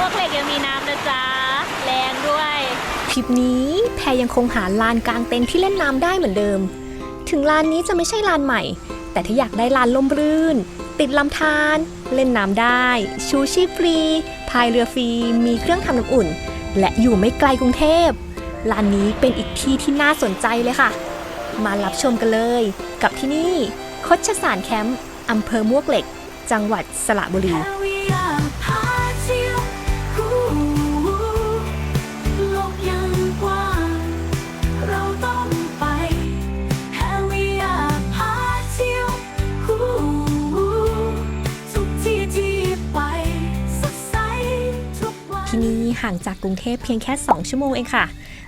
พวกเหล็กยังมีน้ำนะจ๊ะ แรงด้วยทริปนี้แพรยังคงหาลานกลางเต็นท์ที่เล่นน้ำได้เหมือนเดิม ถึงลานนี้จะไม่ใช่ลานใหม่ แต่ถ้าอยากได้ลานลมรื่น ติดลำธารเล่นน้ำได้ ชูชีพฟรีพายเรือฟรี มีเครื่องทำน้ำอุ่น และอยู่ไม่ไกลกรุงเทพลานนี้เป็นอีกที่ที่น่าสนใจเลยค่ะ มารับชมกันเลย กับที่นี่คดชสารแคมป์อำเภอมวกเหล็ก จังหวัดสระบุรี ห่างจากกรุงเทพเพียงแค่ 2 ชั่วโมงเองค่ะ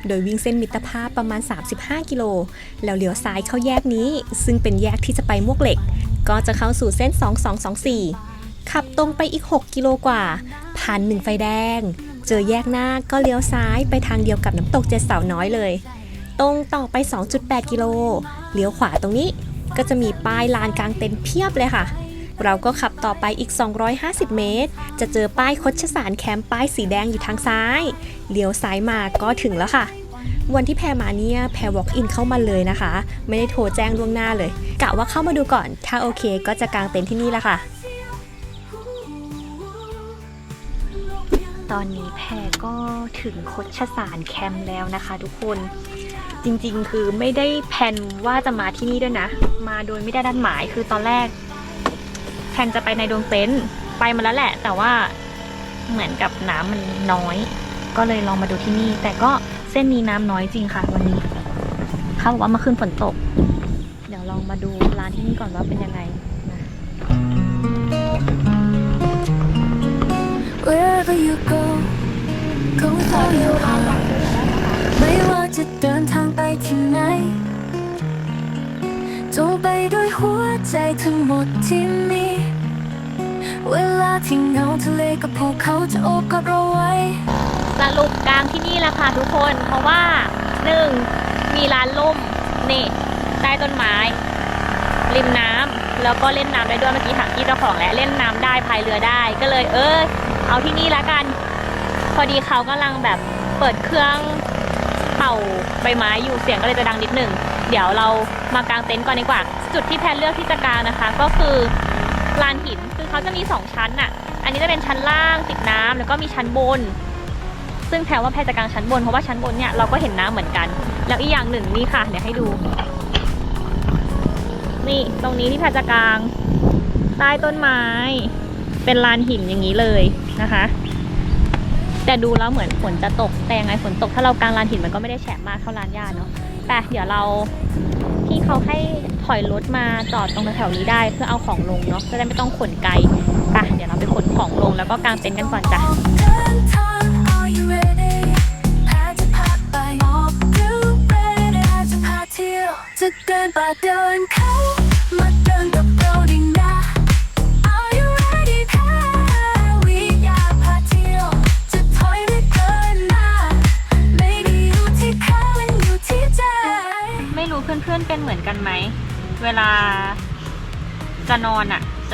โดยวิ่งเส้นมิตรภาพประมาณ 35 กิโล แล้วเลี้ยวซ้ายเข้าแยกนี้ ซึ่งเป็นแยกที่จะไปมวกเหล็ก ก็จะเข้าสู่เส้น 2224 ขับตรงไปอีก 6 กิโลกว่า ผ่านหนึ่งไฟแดง เจอแยกหน้าก็เลี้ยวซ้ายไปทางเดียวกับน้ำตกเจ็ดเสาน้อยเลย ตรงต่อไป 2.8 กิโล เลี้ยวขวาตรงนี้ ก็จะมีป้ายลานกลางเต็นท์เพียบเลยค่ะ เราก็ขับต่อไปอีก 250 เมตร จะเจอป้ายคดชสารแคมป์ป้ายสีแดงอยู่ทางซ้าย เลี้ยวซ้ายมาก็ถึงแล้วค่ะ วันที่แพรมาเนี่ยแพร walk in เข้ามาเลยนะคะ ไม่ได้โทรแจ้งล่วงหน้าเลย กะว่าเข้ามาดูก่อน ถ้าโอเคก็จะกางเต็นท์ที่นี่แหละค่ะ ตอนนี้แพรก็ถึงคดชสารแคมป์แล้วนะคะทุกคนจริงๆ คือไม่ได้แพนว่าจะมาที่นี่ด้วยนะ มาโดยไม่ได้ดันหมาย คือตอนแรก แพนจะไปในดวงเต็นท์ไปมาแล้วแหละ แต่ว่าเหมือนกับน้ำมันน้อย ก็เลยลองมาดูที่นี่ แต่ก็เส้นนี้น้ำน้อยจริงค่ะวันนี้เขาบอกว่าเมาขึ้นฝนตก เดี๋ยวลองมาดูร้านที่นี่ก่อนว่าเป็นยังไง Wherever you go go with all your heart ไม่ว่าจะเดินทางไปที่ไหนจงไปด้วยหัวใจทั้งหมดที่มี ที่เงาทะเลกับภูเขาจะโอบกอดเราไว้ สรุปกลางที่นี่ละค่ะทุกคน เพราะว่าหนึ่งมีร้านล่มนี่ใต้ต้นไม้ ริมน้ำแล้วก็เล่นน้ำได้ด้วยเมื่อกี้ถามพี่เจ้าของแล้วเล่นน้ำได้พายเรือได้ ก็เลยเออเอาที่นี่ละกัน พอดีเขากำลังแบบเปิดเครื่องเป่าใบไม้อยู่เสียงก็เลยจะดังนิดหนึ่งเดี๋ยวเรามากางเต็นท์ก่อนดีกว่า จุดที่แพนเลือกที่จะกางนะคะ ก็คือลานหิน เขาจะมีสองชั้นน่ะ อันนี้จะเป็นชั้นล่างติดน้ำแล้วก็มีชั้นบน ซึ่งแพรว่าแพรจะกางชั้นบนเพราะว่าชั้นบนเนี่ยเราก็เห็นน้ำเหมือนกัน แล้วอีกอย่างหนึ่งนี่ค่ะเดี๋ยวให้ดู นี่ตรงนี้ที่แพรจะกางใต้ต้นไม้ เป็นลานหินอย่างนี้เลยนะคะ แต่ดูแล้วเหมือนฝนจะตกแต่ยังไงฝนตกถ้าเรากางลานหินมันก็ไม่ได้แฉะมากเท่าลานหญ้าเนาะแต่เดี๋ยวเราที่เขาให้ ถอยรถมาจอดตรงแถวๆนี้ได้เพื่อเอาของลงเนาะจะได้ไม่ต้องขนไกลไปเดี๋ยวเราไปขนของลงแล้วก็กางเต็นท์กันก่อนจ้ะ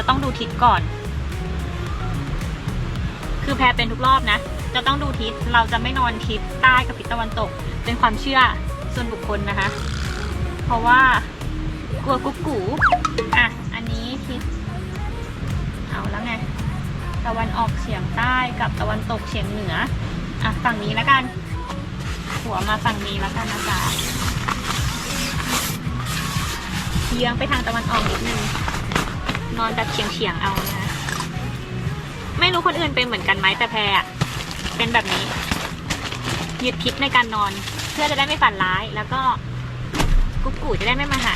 ต้องดูทิศก่อน คือแพรเป็นทุกรอบนะ จะต้องดูทิศ เราจะไม่นอนทิศใต้กับทิศตะวันตก เป็นความเชื่อส่วนบุคคลนะคะ เพราะว่ากลัวกุ๊กกูอะ อันนี้ทิศ เอาแล้วไง ตะวันออกเฉียงใต้กับตะวันตกเฉียงเหนือ อะฝั่งนี้แล้วกัน หัวมาฝั่งนี้แล้วกันนะจ๊ะเยื้องไปทางตะวันออกนิดนึง นอนแบบเฉียงเฉียงๆเอานะไม่รู้คนอื่นเป็นเหมือนกันไหมแต่แพรอะเป็นแบบนี้ยึดทิศในการนอน เพื่อจะได้ไม่ฝันร้ายแล้วก็กุ๊กกูจะได้ไม่มาหา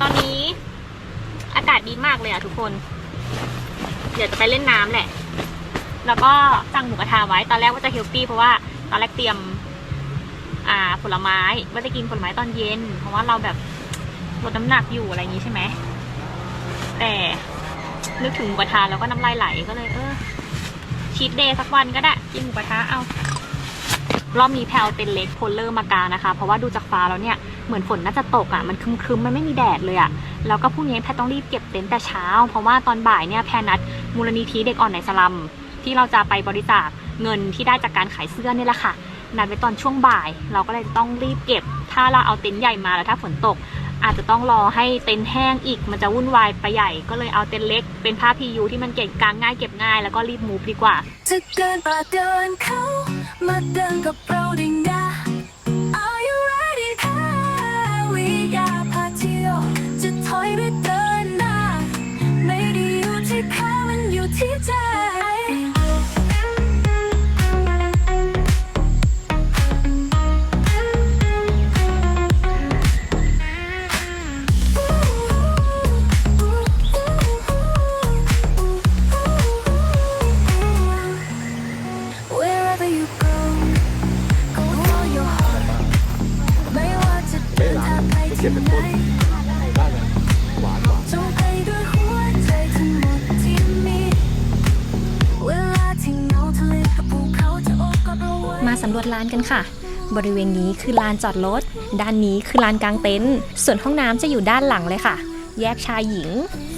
ตอนนี้อากาศดีมากเลยอะทุกคน เดี๋ยวจะไปเล่นน้ำแหละ แล้วก็สั่งหมูกระทะไว้ตอนแรกว่าจะเฮลตี้เพราะว่าตอนแรกเตรียม อ่าผลไม้ว่าจะกินผลไม้ตอนเย็น เพราะว่าเราแบบ ลดน้ำหนักอยู่อะไรอย่างนี้ใช่ไหมแต่นึกถึงหมูกระทะแล้วก็น้ำลายไหลก็เลย เออชีตเดย์สักวันก็ได้กินหมูกระทะเอารอบนี้แพลวเต็นเล็กโพลเลอร์มากางนะคะ เพราะว่าดูจากฟ้าแล้วเนี่ยเหมือนฝนน่าจะตกอะมันครึมๆมันไม่มีแดดเลยอะแล้วก็พรุ่งนี้แพทย์ต้องรีบเก็บเต็นท์แต่เช้า เพราะว่าตอนบ่ายเนี่ยแพรนัดมูลนิธิเด็กอ่อนในสลัมที่เราจะไปบริจาคเงินที่ได้จากการขายเสื้อนี่แหละค่ะนัดไว้ตอนช่วงบ่าย เราก็เลยต้องรีบเก็บ ถ้าเราเอาเต็นท์ใหญ่มาแล้วถ้าฝนตก อาจจะต้องรอให้เต็นท์แห้งอีกมันจะวุ่นวายไปใหญ่ ก็เลยเอาเต็นท์เล็กเป็นผ้าพียูที่มันเก่งกลางง่ายเก็บง่าย แล้วก็รีบมูฟดีกว่าจะเดินป่าเดินเขามาเดินกับเราได้นะ Are you ready ถ้าวิยาพาเที่ยวจะถอยหรือเดินหน้าไม่ได้อยู่ที่เขามันอยู่ที่ใจ สำรวจลานกันค่ะ บริเวณนี้คือลานจอดรถ ด้านนี้คือลานกลางเต็นท์ ส่วนห้องน้ำจะอยู่ด้านหลังเลยค่ะ แยกชายหญิง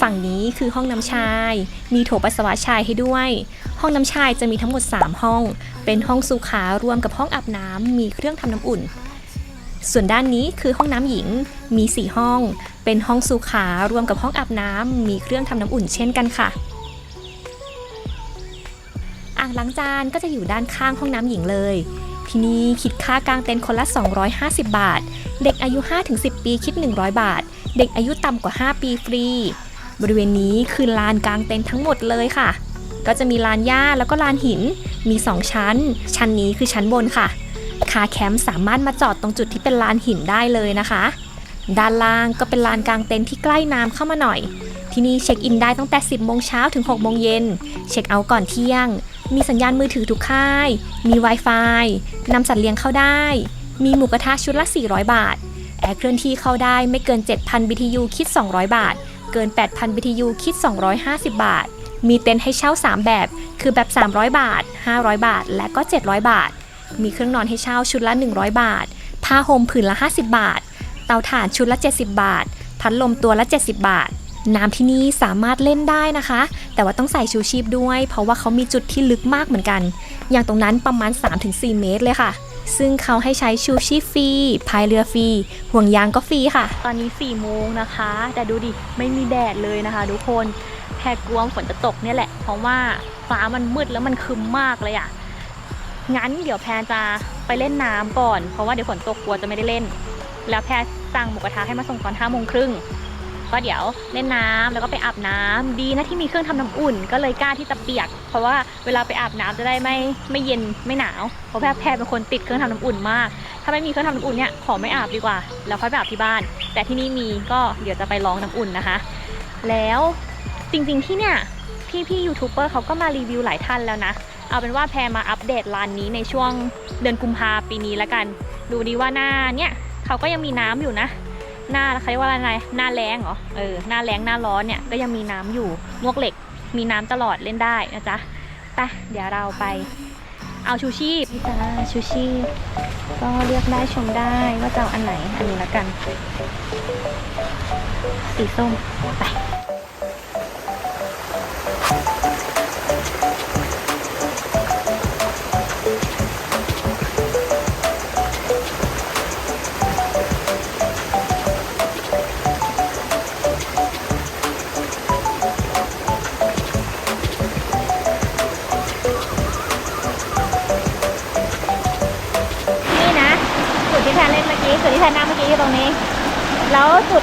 ฝั่งนี้คือห้องน้ำชาย มีโถปัสสาวะชายให้ด้วย ห้องน้ำชายจะมีทั้งหมด 3 ห้อง เป็นห้องสุขารวมกับห้องอาบน้ำมีเครื่องทำน้ำอุ่น ส่วนด้านนี้คือห้องน้ำหญิง มี 4 ห้อง เป็นห้องสุขารวมกับห้องอาบน้ำมีเครื่องทำน้ำอุ่นเช่นกันค่ะ อ่างล้างจานก็จะอยู่ด้านข้างห้องน้ำหญิงเลย ที่นี่คิดค่ากางเต็นท์คนละ 250 บาท เด็กอายุ 5-10 ปีคิด 100 บาท เด็กอายุต่ำกว่า 5 ปีฟรี บริเวณนี้คือลานกางเต็นท์ทั้งหมดเลยค่ะ ก็จะมีลานหญ้าแล้วก็ลานหิน มี 2 ชั้น ชั้นนี้คือชั้นบนค่ะ คาแคมป์สามารถมาจอดตรงจุดที่เป็นลานหินได้เลยนะคะ ด้านล่างก็เป็นลานกางเต็นท์ที่ใกล้น้ำเข้ามาหน่อยที่นี่เช็คอินได้ตั้งแต่ 10 โมงเช้าถึง 6 โมงเย็น เช็คเอาท์ก่อนเที่ยง มีสัญญาณมือถือทุกค่าย มี Wi-Fi นำสัตว์เลี้ยงเข้าได้ มีหมูกระทะชุดละ 400 บาท แอร์เคลื่อนที่เข้าได้ไม่เกิน 7,000 BTU คิด 200 บาท เกิน 8,000 BTU คิด 250 บาท มีเต็นท์ให้เช่า 3 แบบ คือแบบ 300 บาท 500 บาท และก็ 700 บาท มีเครื่องนอนให้เช่าชุดละ 100 บาท ผ้าห่มผืนละ 50 บาท เตาถ่านชุดละ 70 บาท พัดลมตัวละ 70 บาท น้ำที่นี่สามารถเล่นได้นะคะ แต่ว่าต้องใส่ชูชีพด้วย เพราะว่าเขามีจุดที่ลึกมากเหมือนกัน อย่างตรงนั้นประมาณ 3-4 เมตรเลยค่ะ ซึ่งเขาให้ใช้ชูชีพฟรีพายเรือฟรีห่วงยางก็ฟรีค่ะ ตอนนี้4ี่โมงนะคะ แต่ดูดิไม่มีแดดเลยนะคะ ทุกคนแพรกลัวฝนจะตกเนี่ยแหละ เพราะว่าฟ้ามันมืดแล้วมันคึมมากเลยอะ่ะงั้นเดี๋ยวแพรจะไปเล่นน้ำก่อน เพราะว่าเดี๋ยวฝนตกกลัวจะไม่ได้เล่น แล้วแพรสั่งหมูกระทะให้มาส่งตอนห้าโมงครึ่ง ก็เดี๋ยวเล่นน้ำแล้วก็ไปอาบน้ำดีนะที่มีเครื่องทำน้ำอุ่น ก็เลยกล้าที่จะเปียก เพราะว่าเวลาไปอาบน้ำจะได้ไม่ไม่เย็นไม่หนาวเพราะแพรแพรเป็นคนติดเครื่องทำน้ำอุ่นมาก ถ้าไม่มีเครื่องทำน้ำอุ่นเนี่ยขอไม่อาบดีกว่า แล้วค่อยไปอาบที่บ้าน แต่ที่นี่มีก็เดี๋ยวจะไปลองน้ำอุ่นนะคะ แล้วจริงๆที่เนี่ยพี่พี่ยูทูบเบอร์เขาก็มารีวิวหลายท่านแล้วนะ เอาเป็นว่าแพรมาอัปเดตร้านนี้ในช่วงเดือนกุมภาปีนี้แล้วกัน ดูดีว่าหน้าเนี่ยเขาก็ยังมีน้ำอยู่นะ หน้าเขาเรียกว่าอะไรหน้าแรงเหรอเออหน้าแรงหน้าร้อนเนี่ยก็ยังมีน้ำอยู่มวกเหล็ก มีน้ำตลอดเล่นได้นะจ๊ะไปเดี๋ยวเราไป เอาชูชีพนี่จ้าชูชีพก็เลือกได้ชมได้ว่าจะเอาอันไหนอันนี้ละกันสีส้มไป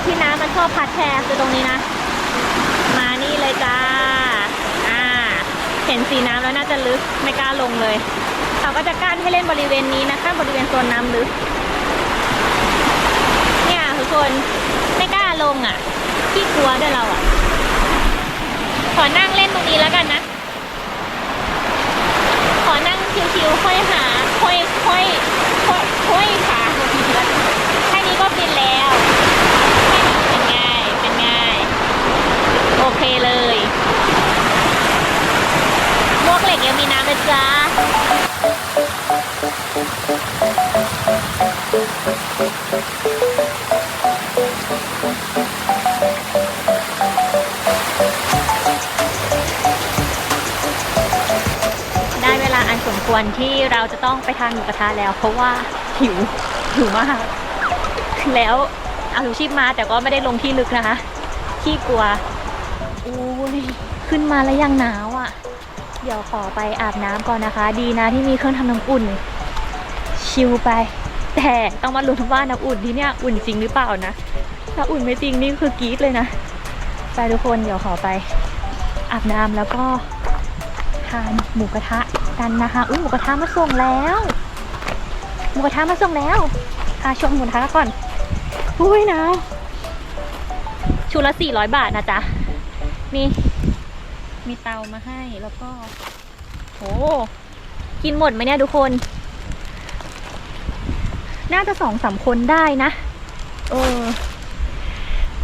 ที่น้ำมันชอบพัดแพรคือตรงนี้นะ มานี่เลยจ้า อ่า เห็นสีน้ำแล้วน่าจะลึกไม่กล้าลงเลย เขาก็จะกั้นให้เล่นบริเวณนี้นะคะ บริเวณโซนน้ำลึก เนี่ยทุกคนไม่กล้าลงอะขี้กลัวด้วยเราอะ ขอนั่งเล่นตรงนี้แล้วกันนะ ขอนั่งชิวๆค่อยหาค่อยค่อยค่อยค่อยขาแค่นี้ก็ฟินแล้ว เคเลยมวกเหล็กยังมีน้ำนะจ๊ะได้เวลาอันสมควรที่เราจะต้องไปทานหมูกระทะแล้ว เพราะว่าหิวหิวมาก แล้วเอาชูชีพมาแต่ก็ไม่ได้ลงที่ลึกนะคะ ขี้กลัว อ้ยขึ้นมาแล้วยังหนาวอะ่ะ เดี๋ยวขอไปอาบน้ำก่อนนะคะ ดีนะที่มีเครื่องทำน้ำอุ่น ชิลไป แต่ต้องมาลุ้นว่าน้ำอุ่นที่เนี่ยอุ่นจริงหรือเปล่านะ ถ้าอุ่นไม่จริงนี่คือกรี๊ดเลยนะ ไปทุกคนเดี๋ยวขอไปอาบน้ำแล้วก็ทานหมูกระทะกันนะคะอุ้ยหมูกระทะมาส่งแล้ว หมูกระทะมาส่งแล้วพาชมหมูกระทะก่อนอุ้ยหนาวชุดละ400 บาทนะจ๊ะ นี่ มีเตามาให้แล้วก็โหกินหมดไหมเนี่ยทุกคน น่าจะสองสามคนได้นะเออ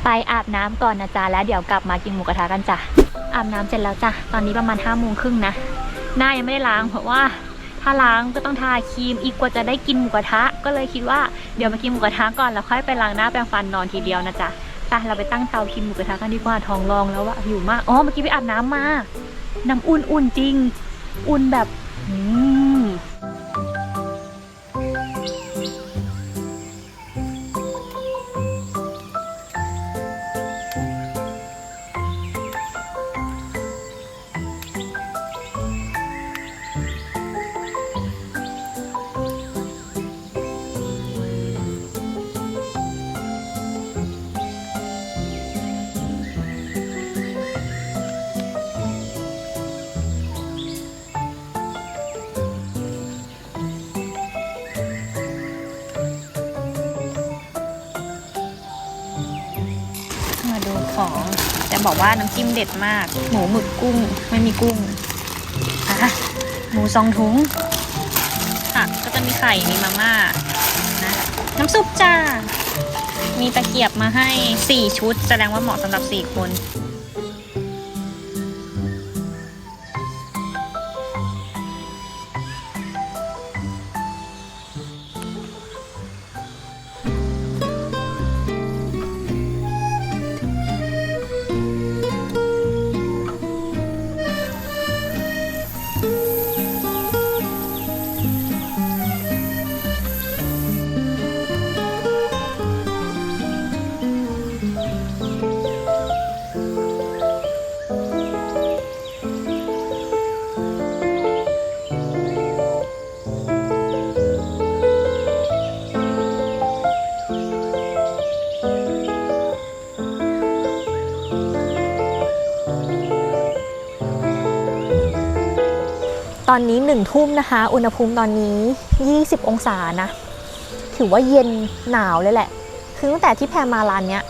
ไปอาบน้ำก่อนนะจ๊ะแล้วเดี๋ยวกลับมากินหมูกระทะกันจ้ะอาบน้ำเสร็จแล้วจ้ะตอนนี้ประมาณห้าโมงครึ่งนะหน้ายังไม่ได้ล้างเพราะว่าถ้าล้างก็ต้องทาครีมอีกกว่าจะได้กินหมูกระทะ ก็เลยคิดว่าเดี๋ยวมากินหมูกระทะก่อนแล้วค่อยไปล้างหน้าแปรงฟันนอนทีเดียวนะจ๊ะ ไปเราไปตั้งเตากินหมูกระทะกันดีกว่าท้องรองแล้วอะหิวมาก อ๋อ เมื่อกี้ไปอาบน้ำมา น้ำอุ่นอุ่นจริง อุ่นแบบอืม บอกว่าน้ำจิ้มเด็ดมาก หมูหมึกกุ้งไม่มีกุ้งอะหมูซองถุงผักก็จะมีไข่มีมาม่านะน้ำซุปจ้า มีตะเกียบมาให้ 4 ชุด แสดงว่าเหมาะสำหรับ 4 คน อนนี้หนึ่งทุ่มนะคะ อุณหภูมิตอนนี้ 20 องศานะ ถือว่าเย็นหนาวเลยแหละ คือตั้งแต่ที่แพรมาร้านเนี้ย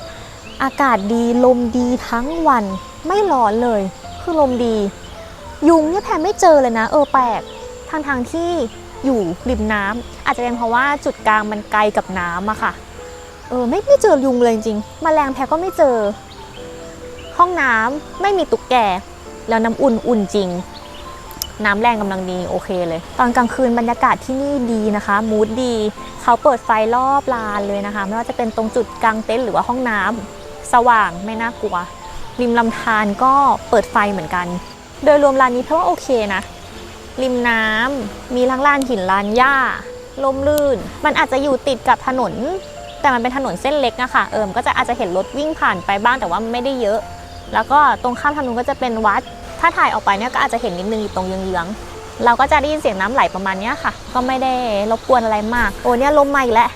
อากาศดีลมดีทั้งวันไม่ร้อนเลย คือลมดี ยุงเนี่ยแพรไม่เจอเลยนะ เออแปลกทางทางที่อยู่ริมน้ำอาจจะเป็นเพราะว่าจุดกลางมันไกลกับน้ำอะค่ะ เออไม่ไม่เจอยุงเลยจริงๆแมลงแพรก็ไม่เจอ ห้องน้ำไม่มีตุ๊กแก แล้วน้ำอุ่นอุ่นจริง น้ำแรงกำลังดีโอเคเลย ตอนกลางคืนบรรยากาศที่นี่ดีนะคะมูดดี เขาเปิดไฟรอบลานเลยนะคะ ไม่ว่าจะเป็นตรงจุดกลางเต็นท์หรือว่าห้องน้ำสว่างไม่น่ากลัว ริมลำธารก็เปิดไฟเหมือนกัน โดยรวมร้านนี้เพราะว่าโอเคนะ ริมน้ำมีทั้งลานหินลานหญ้าลมลื่น มันอาจจะอยู่ติดกับถนน แต่มันเป็นถนนเส้นเล็กนะคะเอิมก็จะอาจจะเห็นรถวิ่งผ่านไปบ้างแต่ว่าไม่ได้เยอะ แล้วก็ตรงข้ามถนนก็จะเป็นวัด ถ้าถ่ายออกไปเนี่ยก็อาจจะเห็นนิดนึงอยู่ตรงเยื้องๆ เราก็จะได้ยินเสียงน้ำไหลประมาณนี้ค่ะ ก็ไม่ได้รบกวนอะไรมาก โอ้เนี่ยลมมาอีกแล้ว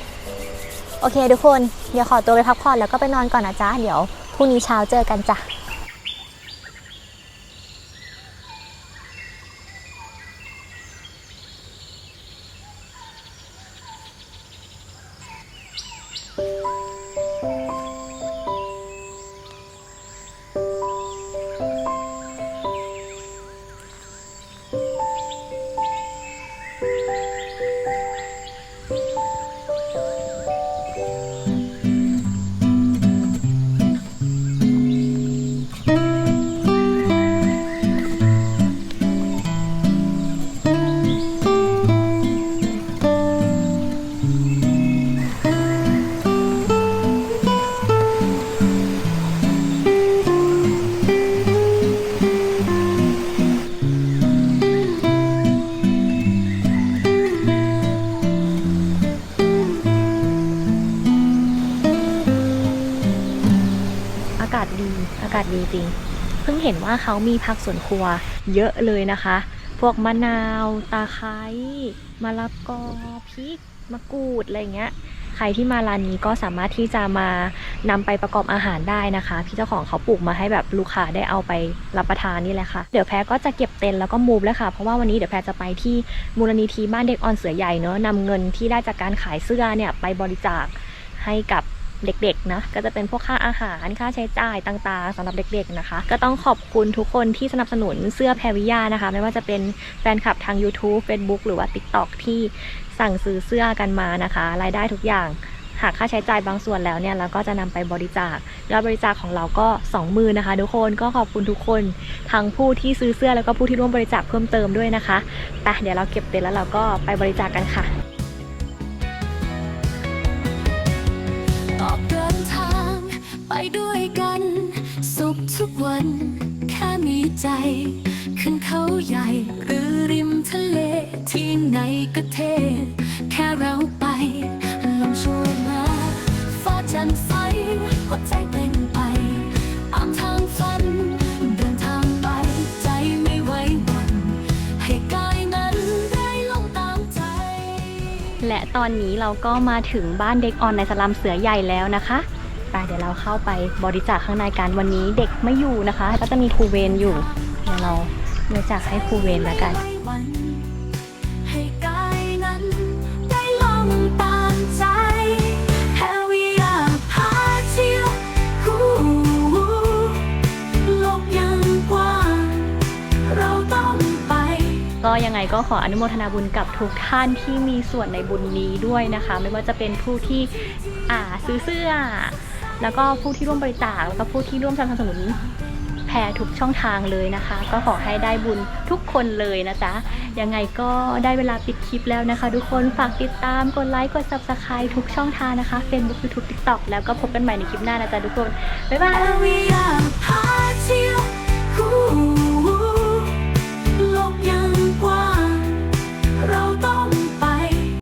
โอเคทุกคน เดี๋ยวขอตัวไปพักผ่อนแล้วก็ไปนอนก่อนนะจ๊ะ เดี๋ยวพรุ่งนี้เช้าเจอกันจ้ะ ว่าเขามีผักสวนครัวเยอะเลยนะคะ พวกมะนาว ตาไคร้มะละกอพริกมะกรูดอะไรเงี้ย ใครที่มาร้านนี้ก็สามารถที่จะมานำไปประกอบอาหารได้นะคะ พี่เจ้าของเขาปลูกมาให้แบบลูกค้าได้เอาไปรับประทานนี่แหละค่ะ เดี๋ยวแพรก็จะเก็บเต็นแล้วก็มูฟแล้วค่ะ เพราะว่าวันนี้เดี๋ยวแพรจะไปที่มูลนิธิบ้านเด็กอ่อนเสือใหญ่เนอะนำเงินที่ได้จากการขายเสื้อเนี่ยไปบริจาคให้กับ เด็กๆนะก็จะเป็นพวกค่าอาหารค่าใช้จ่ายต่างๆสำหรับเด็กๆนะคะ ก็ต้องขอบคุณทุกคนที่สนับสนุนเสื้อแพรวิยานะคะ ไม่ว่าจะเป็นแฟนคลับทาง YouTube Facebook หรือว่า TikTok ที่สั่งซื้อเสื้อกันมานะคะ รายได้ทุกอย่างหากค่าใช้จ่ายบางส่วนแล้วเนี่ยเราก็จะนำไปบริจาคยอดบริจาคของเราก็2มือนะคะทุกคนก็ขอบคุณทุกคนทั้งผู้ที่ซื้อเสื้อแล้วก็ผู้ที่ร่วมบริจาคเพิ่มเติมด้วยนะคะไปเดี๋ยวเราเก็บเต็นแล้วเราก็ไปบริจาคกันค่ะ ด้วยกัน สุขทุกวัน แค่มีใจ ขึ้นเขาใหญ่ หรือริมทะเล ที่ไหนก็เท แค่เราไป ลมช่วยมาฟ้าจันทร์ใสหัวใจเต้นไปตามทางฝัน เดินทางไปใจไม่ไหวหวัน ให้กายนั้นได้ลงตามใจ และตอนนี้เราก็มาถึงบ้านเด็กออนในสลัมเสือใหญ่แล้วนะคะ เดี๋ยวเราเข้าไปบริจาคข้างในกันวันนี้เด็กไม่อยู่นะคะ ก็จะมีครูเวรอยู่เดี๋ยวเราบริจาคให้ครูเวรแล้วกันให้กายนั้นได้ลงตามใจ Hell we are พาเที่ยวฮู้โลกยังกว้างเราต้องไปก็ยังไงก็ขออนุโมทนาบุญกับทุกท่านที่มีส่วนในบุญนี้ด้วยนะคะ ไม่ว่าจะเป็นผู้ที่อ่าซื้อเสื้อ แล้วก็ผู้ที่ร่วมบริจาคแล้วก็ผู้ที่ร่วมสนับสนุนแพรทุกช่องทางเลยนะคะ ก็ขอให้ได้บุญทุกคนเลยนะจ๊ะยังไงก็ได้เวลาปิดคลิปแล้วนะคะ ทุกคนฝากติดตามกดไลค์กด subscribe ทุกช่องทางนะคะ Facebook YouTube TikTok แล้วก็พบกันใหม่ในคลิปหน้านะจ๊ะทุกคน บ๊ายบาย